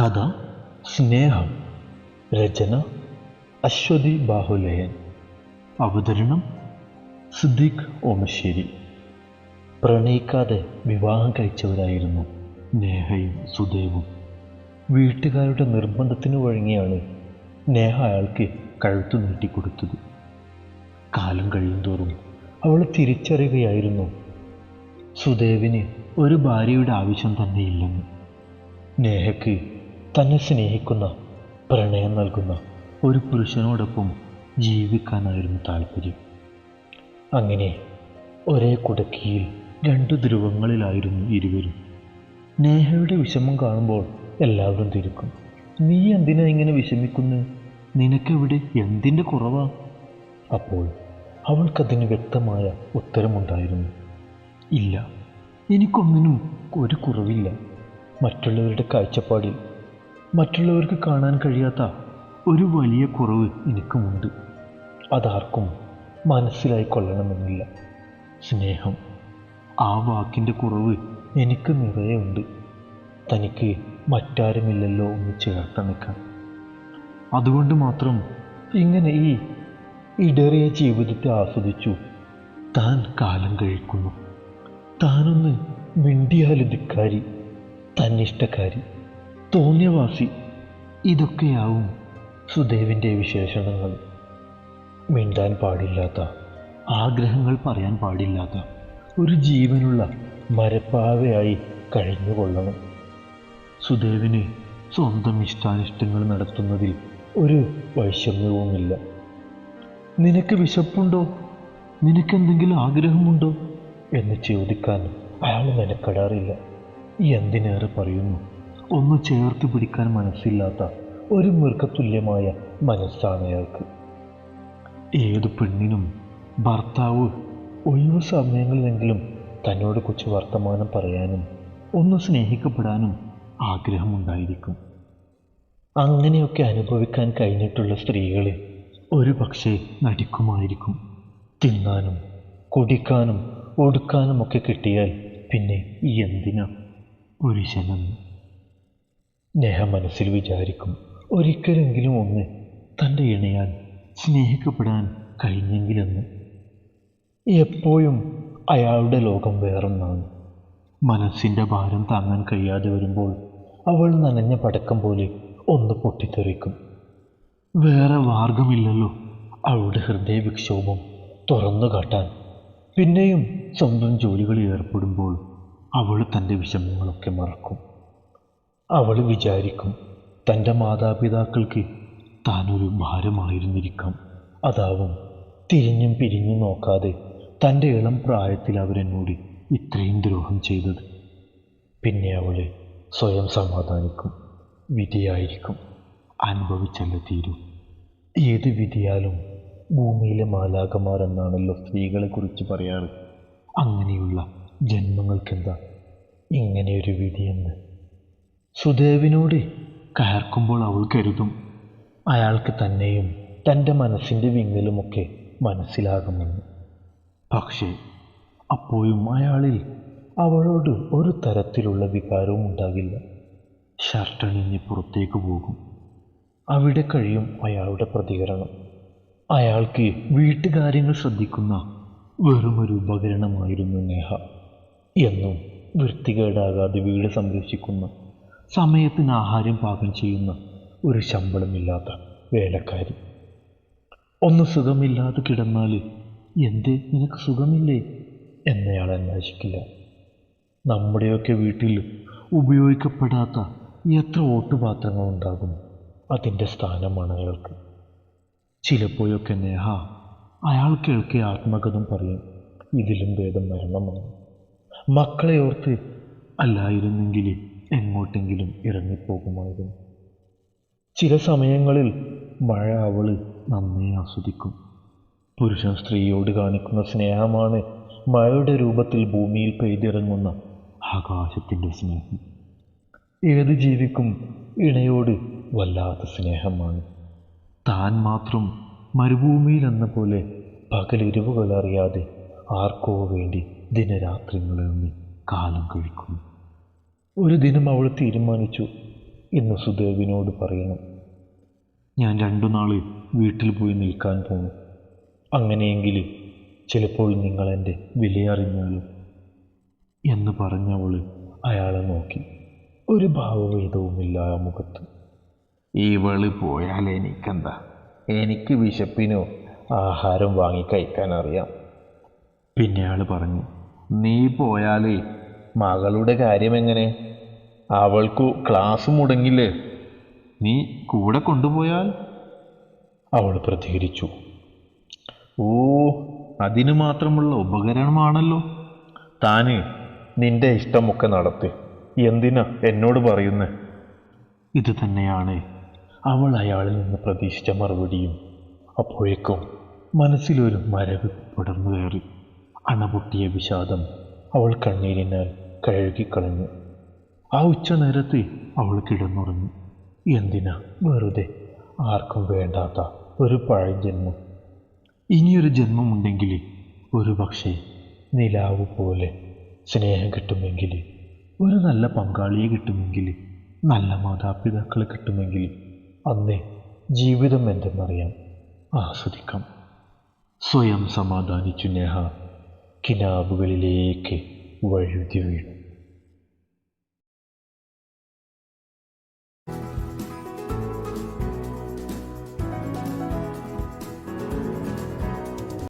കഥ സ്നേഹം രചന അശ്വതി ബാഹുലയൻ. അവതരണം സിദ്ദീഖ് ഓമശ്ശേരി. പ്രണയിക്കാതെ വിവാഹം കഴിച്ചവരായിരുന്നു നേഹയും സുദേവും. വീട്ടുകാരുടെ നിർബന്ധത്തിന് വഴങ്ങിയാണ് നേഹ അയാൾക്ക് കഴുത്തു നീട്ടിക്കൊടുത്തത്. കാലം കഴിയുന്തോറും അവൾ തിരിച്ചറിയുകയായിരുന്നു. സുദേവിന് ഒരു ഭാര്യയുടെ ആവശ്യം തന്നെയില്ലെന്ന്. നേഹയ്ക്ക് സ്നേഹിക്കുന്ന പ്രണയം നൽകുന്ന ഒരു പുരുഷനോടൊപ്പം ജീവിക്കാനായിരുന്നു താല്പര്യം. അങ്ങനെ ഒരേ കുടക്കിയിൽ രണ്ടു ധ്രുവങ്ങളിലായിരുന്നു ഇരുവരും. നേഹയുടെ വിഷമം കാണുമ്പോൾ എല്ലാവരും തിരുക്കും. നീ എന്തിനാ ഇങ്ങനെ വിഷമിക്കുന്നു? നിനക്കെവിടെ? എന്തിന്റെ കുറവാ? അപ്പോൾ അവൾക്കതിന് വ്യക്തമായ ഉത്തരമുണ്ടായിരുന്നു. ഇല്ല എനിക്കൊന്നിനും ഒരു കുറവില്ല. മറ്റുള്ളവരുടെ കാഴ്ചപ്പാടിൽ മറ്റുള്ളവർക്ക് കാണാൻ കഴിയാത്ത ഒരു വലിയ കുറവ് എനിക്കുമുണ്ട്. അതാർക്കും മനസ്സിലായി കൊള്ളണമെന്നില്ല. സ്നേഹം ആ വാക്കിന്റെ കുറവ് എനിക്ക് നിറയെ ഉണ്ട് തനിക്ക് മറ്റാരുമില്ലല്ലോ ഒന്ന് ചേർത്ത് നിൽക്കാൻ. അതുകൊണ്ട് മാത്രം ഇങ്ങനെ ഈ ഇടറിയ ജീവിതത്തെ ആസ്വദിച്ചു. താൻ കാലം കഴിക്കുന്നു. താനൊന്ന് മിണ്ടിയാൽ ധിക്കാരി തന്നിഷ്ടക്കാരി. തോന്നിയവാസി. ഇതൊക്കെയാവും സുദേവിന്റെ വിശേഷണങ്ങൾ. മിണ്ടാൻ പാടില്ലാത്ത ആഗ്രഹങ്ങൾ പറയാൻ പാടില്ലാത്ത ഒരു ജീവനുള്ള മരപ്പാവയായി കഴിഞ്ഞുകൊള്ളണം. സുദേവിന് സ്വന്തം ഇഷ്ടാനിഷ്ടങ്ങൾ നടത്തുന്നതിൽ ഒരു വൈഷമ്യവുമില്ല. നിനക്ക് വിശപ്പുണ്ടോ? നിനക്കെന്തെങ്കിലും ആഗ്രഹമുണ്ടോ? എന്ന് ചോദിക്കാൻ അയാൾ മെനക്കെടാറില്ല. എന്തിനേറെ പറയുന്നു? ഒന്ന് ചേർത്ത് പിടിക്കാൻ മനസ്സില്ലാത്ത ഒരു മൃഗതുല്യമായ മനസ്സാണ് അയാൾക്ക് ഏത് പെണ്ണിനും ഭർത്താവ് ഒഴിവ് സമയങ്ങളിലെങ്കിലും തന്നോട് കൊച്ചു വർത്തമാനം പറയാനും ഒന്ന് സ്നേഹിക്കപ്പെടാനും ആഗ്രഹമുണ്ടായിരിക്കും. അങ്ങനെയൊക്കെ അനുഭവിക്കാൻ കഴിഞ്ഞിട്ടുള്ള സ്ത്രീകളെ ഒരു പക്ഷേ നടിക്കുമായിരിക്കും. തിന്നാനും കുടിക്കാനും ഒടുക്കാനും ഒക്കെ കിട്ടിയാൽ പിന്നെ എന്തിനാ? പുരുഷനെന്ന് നേഹ മനസ്സിൽ വിചാരിക്കും. ഒരിക്കലെങ്കിലും ഒന്ന് തന്റെ ഇണയാൻ സ്നേഹിക്കപ്പെടാൻ കഴിഞ്ഞെങ്കിലെന്ന്. എപ്പോഴും അയാളുടെ ലോകം വേറൊന്നാണ്. മനസ്സിന്റെ ഭാരം താങ്ങാൻ കഴിയാതെ വരുമ്പോൾ അവൾ നനഞ്ഞ പടക്കം പോലെ ഒന്ന് പൊട്ടിത്തെറിക്കും. വേറെ മാർഗമില്ലല്ലോ അവളുടെ ഹൃദയ വിക്ഷോഭം തുറന്നു കാട്ടാൻ. പിന്നെയും സ്വന്തം ജോലികളിൽ ഏർപ്പെടുമ്പോൾ അവൾ തന്റെ വിഷമങ്ങളൊക്കെ മറക്കും. അവൾ വിചാരിക്കും തന്റെ മാതാപിതാക്കൾക്ക് താനൊരു ഭാരമായിരുന്നിരിക്കാം. അതാവും തിരിഞ്ഞും പിരിഞ്ഞും നോക്കാതെ തന്റെ ഇളം പ്രായത്തിൽ അവരെന്നോട് ഇത്രയും ദ്രോഹം ചെയ്തത്. പിന്നെ അവൾ സ്വയം സമാധാനിക്കും വിധിയായിരിക്കും. അനുഭവിച്ചല്ല തീരൂ. ഏത് വിധിയാലും ഭൂമിയിലെ മാലാകമാർ എന്നാണല്ലോ സ്ത്രീകളെ കുറിച്ച് പറയാറ്. അങ്ങനെയുള്ള ജന്മങ്ങൾക്കെന്താ ഇങ്ങനെയൊരു വിധിയെന്ന്? സുദേവിനോട് കയർക്കുമ്പോൾ അവൾ കരുതും. അയാൾക്ക് തന്നെയും തന്റെ മനസ്സിന്റെ വിങ്ങലുമൊക്കെ മനസ്സിലാകുമെന്ന്. പക്ഷേ അപ്പോഴും അയാളിൽ അവളോട് ഒരു തരത്തിലുള്ള വികാരവും ഉണ്ടാകില്ല. ഷർട്ടണിഞ്ഞ് പുറത്തേക്ക് പോകും. അവിടെ കഴിയും അയാളുടെ പ്രതികരണം. അയാൾക്ക് വീട്ടുകാര്യങ്ങൾ ശ്രദ്ധിക്കുന്ന വെറുമൊരു ഉപകരണമായിരുന്നു നേഹ. എന്നും വൃത്തികേടാകാതെ വീട് സംരക്ഷിക്കുന്ന സമയത്തിന് ആഹാരം പാകം ചെയ്യുന്ന ഒരു ശമ്പളമില്ലാത്ത വേലക്കാരി. ഒന്ന് സുഖമില്ലാതെ കിടന്നാൽ എന്തേ നിനക്ക് സുഖമില്ലേ? എന്നയാൾ അന്വേഷിക്കില്ല. നമ്മുടെയൊക്കെ വീട്ടിൽ ഉപയോഗിക്കപ്പെടാത്ത എത്ര ഓട്ടുപാത്രങ്ങളുണ്ടാകും അതിന്റെ സ്ഥാനമാണ് അയാൾക്ക്. ചിലപ്പോഴൊക്കെ നേഹ അയാൾ കേൾക്കേ ആത്മകഥം പറയും. ഇതിലും ഭേദം മരണമാണ്. മക്കളെ ഓർത്ത് അല്ലായിരുന്നെങ്കിൽ എങ്ങോട്ടെങ്കിലും ഇറങ്ങിപ്പോകുമായിരുന്നു. ചില സമയങ്ങളിൽ മഴ അവൾ നന്നേ ആസ്വദിക്കും. പുരുഷൻ സ്ത്രീയോട് കാണിക്കുന്ന സ്നേഹമാണ് മഴയുടെ രൂപത്തിൽ ഭൂമിയിൽ പെയ്തിറങ്ങുന്ന ആകാശത്തിന്റെ സ്നേഹം. ഏത് ജീവിക്കും ഇണയോട് വല്ലാത്ത സ്നേഹമാണ്. താൻ മാത്രം മരുഭൂമിയിൽ എന്ന പോലെ പകലിരിവുകൾ അറിയാതെ ആർക്കോ വേണ്ടി ദിനരാത്രികളെണ്ണി കാലം കഴിക്കുന്നു. ഒരു ദിനം അവൾ തീരുമാനിച്ചു ഇന്ന് സുദേവിനോട് പറയണം. ഞാൻ രണ്ടു നാൾ വീട്ടിൽ പോയി നിൽക്കാൻ പോകും അങ്ങനെയെങ്കിൽ ചിലപ്പോൾ നിങ്ങൾ എന്റെ വിലയറിഞ്ഞാലും എന്ന് പറഞ്ഞവൾ അയാളെ നോക്കി. ഒരു ഭാവഭേദവുമില്ല ആ മുഖത്ത്. ഇവൾ പോയാൽ എനിക്കെന്താ? എനിക്ക് വിശപ്പിനോ ആഹാരം വാങ്ങി കഴിക്കാൻ അറിയാം. പിന്നെ അയാൾ പറഞ്ഞു നീ പോയാലേ മകളുടെ കാര്യം എങ്ങനെ? അവൾക്കു ക്ലാസ് മുടങ്ങില്ലേ? നീ കൂടെ കൊണ്ടുപോയാൽ? അവൾ പ്രതികരിച്ചു. ഓ അതിനു മാത്രമുള്ള ഉപകരണമാണല്ലോ. താന് നിന്റെ ഇഷ്ടമൊക്കെ നടത്തി. എന്തിനാ എന്നോട് പറയുന്നേ? ഇത് തന്നെയാണ്. അവൾ അയാളിൽ നിന്ന് പ്രതീക്ഷിച്ച മറുപടിയും. അപ്പോഴേക്കും മനസ്സിലൊരു മരവ് പടർന്നു കയറി. അണപൊട്ടിയ വിഷാദം അവൾ കണ്ണീരിനാൽ കഴുകിക്കളഞ്ഞു. ആ ഉച്ച നേരത്ത് അവൾ കിടന്നുറങ്ങി. എന്തിനാ വെറുതെ? ആർക്കും വേണ്ടാത്ത ഒരു പഴയ ജന്മം. ഇനിയൊരു ജന്മമുണ്ടെങ്കിൽ ഒരു പക്ഷേ നിലാവ് പോലെ സ്നേഹം കിട്ടുമെങ്കിൽ ഒരു നല്ല പങ്കാളിയെ കിട്ടുമെങ്കിൽ നല്ല മാതാപിതാക്കളെ കിട്ടുമെങ്കിൽ അന്നേ ജീവിതം എന്തെന്നറിയാം. ആസ്വദിക്കാം. സ്വയം സമാധാനിച്ചു നേഹ കിനാബുകളിലേക്ക് Where you divine.